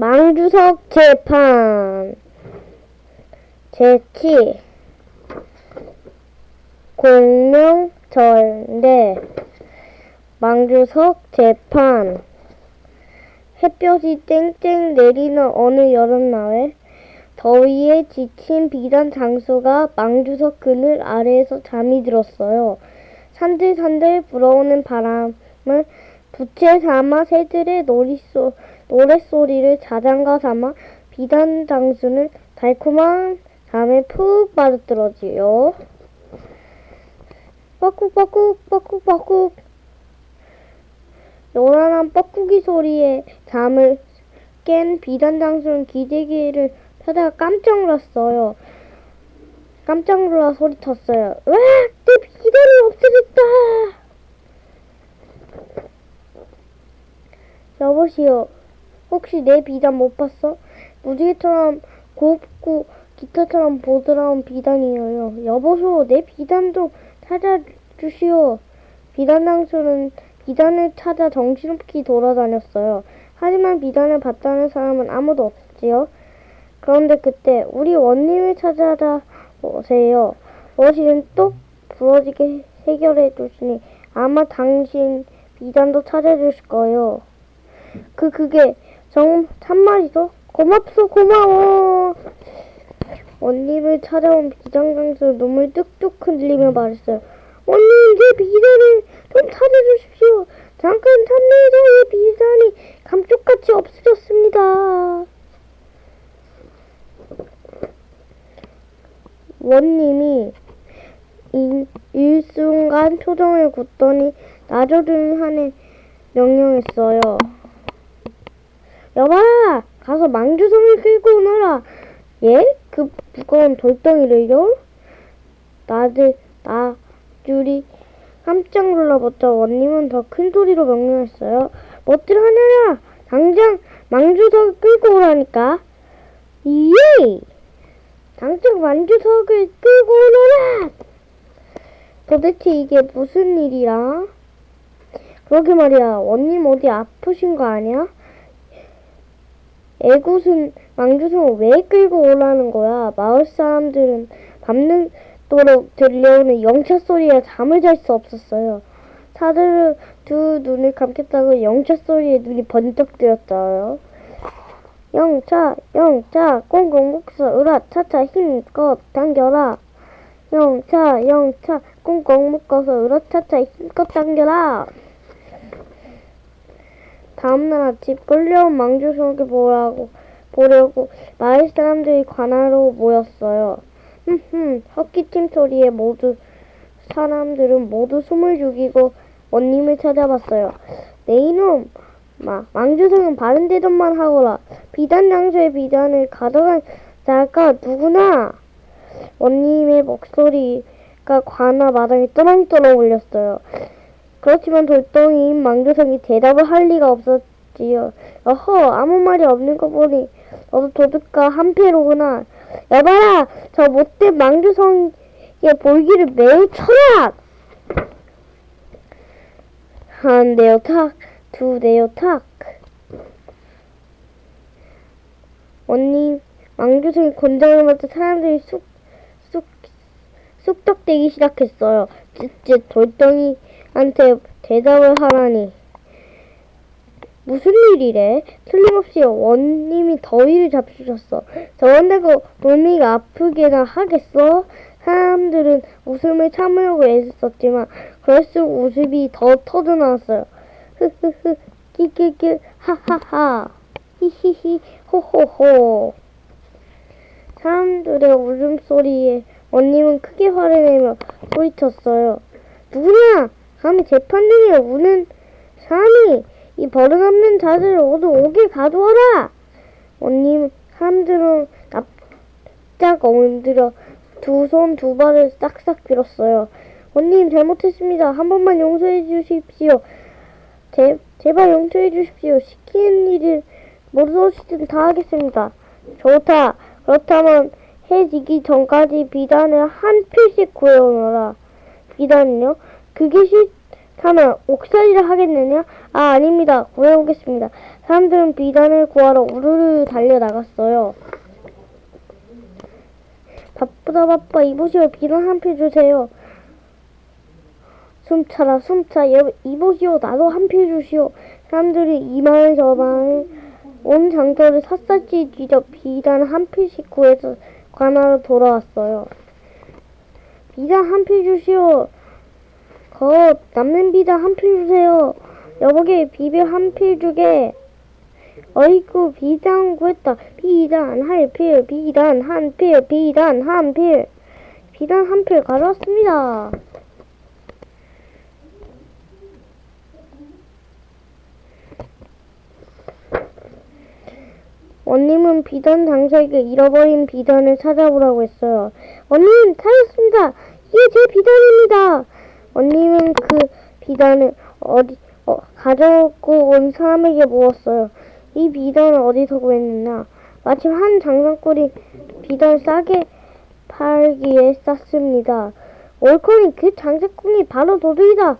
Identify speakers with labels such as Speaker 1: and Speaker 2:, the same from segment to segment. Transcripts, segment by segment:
Speaker 1: 망주석 재판. 제치. 공명절대. 망주석 재판. 햇볕이 쨍쨍 내리는 어느 여름날에 더위에 지친 비단 장수가 망주석 그늘 아래에서 잠이 들었어요. 산들산들 불어오는 바람을 부채 삼아 새들의 놀이소, 노랫소리를 자장가 삼아 비단 장수는 달콤한 잠에 푹 빠져들었지요. 뻐꾹뻐꾹 뻐꾹뻐꾹 요란한 뻐꾸기 소리에 잠을 깬 비단 장수는 기재기를 펴다가 깜짝 놀랐어요. 깜짝 놀라 소리쳤어요. 으악! 내 비단이 없어졌다! 여보시오, 혹시 내 비단 못 봤어? 무지개처럼 곱고 기타처럼 보드라운 비단이에요. 여보시오, 내 비단 좀 찾아주시오. 비단 장수는 비단을 찾아 정신없이 돌아다녔어요. 하지만 비단을 봤다는 사람은 아무도 없지요. 그런데 그때 우리 원님을 찾아다 오세요. 어시는 똑 부러지게 해결해 주시니 아마 당신 비단도 찾아주실 거예요. 그 그게 정 참말이죠? 고맙소 고마워. 원님을 찾아온 비장장수 눈물 뚝뚝 흔들리며 말했어요. 원님 제 비단을 좀 찾아주십시오. 잠깐 사이에 비단이 감쪽같이 없어졌습니다. 원님이 이, 일순간 표정을 굳더니 나저든 한에 명령했어요. 여봐라! 가서 망주성을 끌고 오너라! 예? 그 무거운 돌덩이를요? 나들, 나 줄이 깜짝 놀라봤자 원님은 더 큰 소리로 명령했어요. 뭐들 하느냐! 당장 망주석을 끌고 오라니까! 예! 당장 만주석을 끌고 오너라! 도대체 이게 무슨 일이야? 그러게 말이야, 원님 어디 아프신 거 아니야? 애굿은 망주성을 왜 끌고 오라는 거야? 마을 사람들은 밤늦도록 들려오는 영차 소리에 잠을 잘 수 없었어요. 다들 두 눈을 감겠다고 영차 소리에 눈이 번쩍 뜨였어요. 영차, 영차, 꽁꽁 묶어서 으라 차차 힘껏 당겨라. 영차, 영차, 꽁꽁 묶어서 으라 차차 힘껏 당겨라. 다음날 아침 끌려온 망주석을 보라고, 보려고 마을 사람들이 관하로 모였어요. 흠흠, 헛기침 소리에 모두, 사람들은 모두 숨을 죽이고 원님을 찾아봤어요. 네 이놈, 마, 망주성은 바른 대답만 하거라. 비단 장소의 비단을 가져간 자가 누구나 원님의 목소리가 관아 마당에 떠렁떠렁 울렸어요. 그렇지만 돌덩이인 망주성이 대답을 할 리가 없었지요. 어허 아무 말이 없는 거 보니 너도 도둑과 한패로구나. 여봐라 저 못된 망주성의 볼기를 매우 쳐라. 한 대요 탁, 두 대요 탁. 언니, 망주성이 권장을 맞자 사람들이 쑥, 쑥, 쑥덕대기 시작했어요. 쯧쯧 돌덩이 한테 대답을 하라니. 무슨 일이래? 틀림없이 원님이 더위를 잡수셨어. 저런데고 돌미가 아프게나 하겠어? 사람들은 웃음을 참으려고 애썼지만 그럴수록 웃음이 더 터져나왔어요. 흐흐흐 끼끼끼 하하하 히히히 호호호 사람들의 웃음소리에 원님은 크게 화를 내며 소리쳤어요. 누구냐? 감히 재판 중에 우는 사람이 이 버릇없는 자들을 모두 오게 가두어라! 원님 사람들은 납작 엉들어 두손 두 발을 싹싹 빌었어요. 원님 잘못했습니다. 한 번만 용서해 주십시오. 제, 제발 용서해 주십시오. 시키는 일을 무엇이든 다 하겠습니다. 좋다. 그렇다면 해지기 전까지 비단을 한 필씩 구해오너라. 비단은요? 그게 싫, 하면 옥살이를 하겠느냐? 아, 아닙니다. 구해오겠습니다. 사람들은 비단을 구하러 우르르 달려나갔어요. 바쁘다 바빠 이보시오 비단 한표 주세요. 숨차라 숨차 여, 이보시오 나도 한표 주시오. 사람들이 이만 저만 온 장터를 샅샅이 뒤져 비단 한 표씩 구해서 관하로 돌아왔어요. 비단 한표 주시오. 거 남는 비단 한표 주세요. 여보게 비벼 한표 주게. 어이구 비단 구했다. 비단 한 필, 비단 한 필, 비단 한 필. 비단 한 필 가져왔습니다. 원님은 비단 장사에게 잃어버린 비단을 찾아보라고 했어요. 원님 찾았습니다. 이게 제 비단입니다. 원님은 그 비단을 어디 어, 가져고 온 사람에게 물었어요. 이 비단을 어디서 구했느냐? 마침 한 장난꾼이 비단을 싸게 팔기에 쌌습니다. 올커니 그 장사꾼이 바로 도둑이다.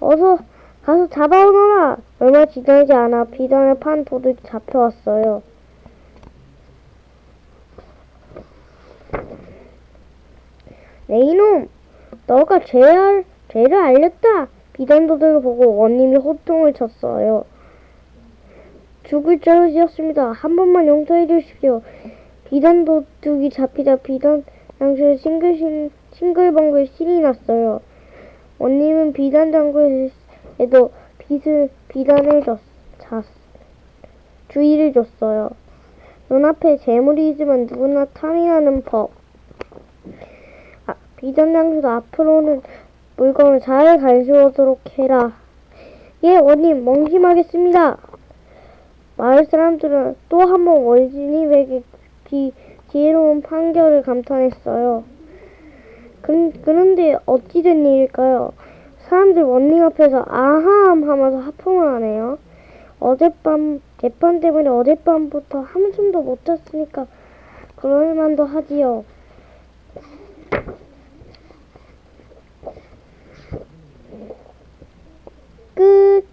Speaker 1: 어서 가서 잡아오너라. 얼마 지나지 않아 비단을 판 도둑이 잡혀왔어요. 네 이놈, 너가 죄를, 죄를 알렸다. 비단 도둑을 보고 원님이 호통을 쳤어요. 죽을 자릇이었습니다. 한 번만 용서해 주십시오. 비단 도둑이 잡히자 비단 장수에 싱글싱, 싱글벙글 신이 났어요. 원님은 비단 장구에도 빛을, 비단을 줬, 잤, 주의를 줬어요. 눈앞에 재물이 있으면 누구나 탐이하는 법. 아, 비단 장수도 앞으로는 물건을 잘 간수하도록 해라. 예, 원님, 멍심하겠습니다. 마을 사람들은 또 한 번 원진이에게 비, 지혜로운 판결을 감탄했어요. 그, 그런데 어찌된 일일까요? 사람들 원닝 앞에서 아함 하면서 하품을 하네요. 어젯밤 재판 때문에 어젯밤부터 한숨도 못 잤으니까 그럴만도 하지요. good.